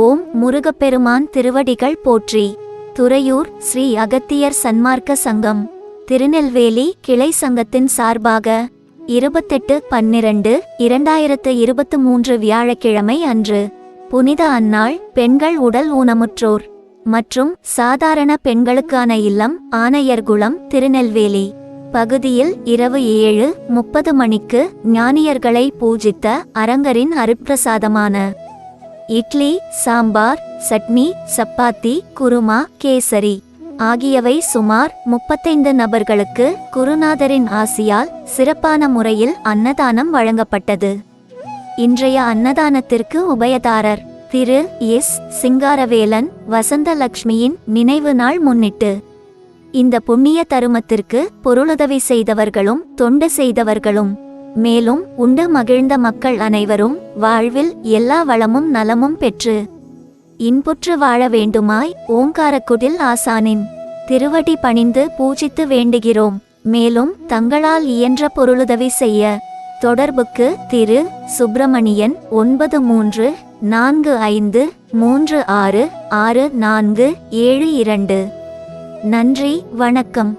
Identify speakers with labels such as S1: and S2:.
S1: ஓம் முருகப்பெருமான் திருவடிகள் போற்றி. துறையூர் ஸ்ரீ அகத்தியர் சன்மார்க்க சங்கம். திருநெல்வேலி கிளை சங்கத்தின் சார்பாக இருபத்தெட்டு பன்னிரண்டு இரண்டாயிரத்து இருபத்து மூன்று வியாழக்கிழமை அன்று. புனித அன்னாள் பெண்கள் உடல் ஊனமுற்றோர் மற்றும் சாதாரண பெண்களுக்கான இல்லம் ஆணையர்குளம் திருநெல்வேலி. பகுதியில் இரவு ஏழு முப்பது மணிக்கு ஞானியர்களை பூஜித்த அரங்கரின் அருட்பிரசாதமான இட்லி சாம்பார் சட்னி சப்பாத்தி குருமா கேசரி. ஆகியவை சுமார் முப்பத்தைந்து நபர்களுக்கு குருநாதரின் ஆசியால் சிறப்பான முறையில் அன்னதானம் வழங்கப்பட்டது. இன்றைய அன்னதானத்திற்கு உபயதாரர் திரு. எஸ். சிங்காரவேலன் வசந்தலக்ஷ்மியின் நினைவு நாள் முன்னிட்டு. இந்த புண்ணிய தருமத்திற்கு பொருளுதவி செய்தவர்களும் தொண்டு செய்தவர்களும் மேலும் உண்டு மகிழ்ந்த மக்கள் அனைவரும் வாழ்வில் எல்லா வளமும் நலமும் பெற்று இன்புற்று வாழ வேண்டுமாய் ஓங்காரக்குடில் ஆசானின் திருவடி பணிந்து பூஜித்து வேண்டுகிறோம். மேலும் தங்களால் இயன்ற பொருளுதவி செய்ய தொடர்புக்கு திரு. சுப்பிரமணியன் ஒன்பது மூன்று நான்கு ஐந்து மூன்று ஆறு ஆறு நான்கு ஏழு இரண்டு. நன்றி வணக்கம்.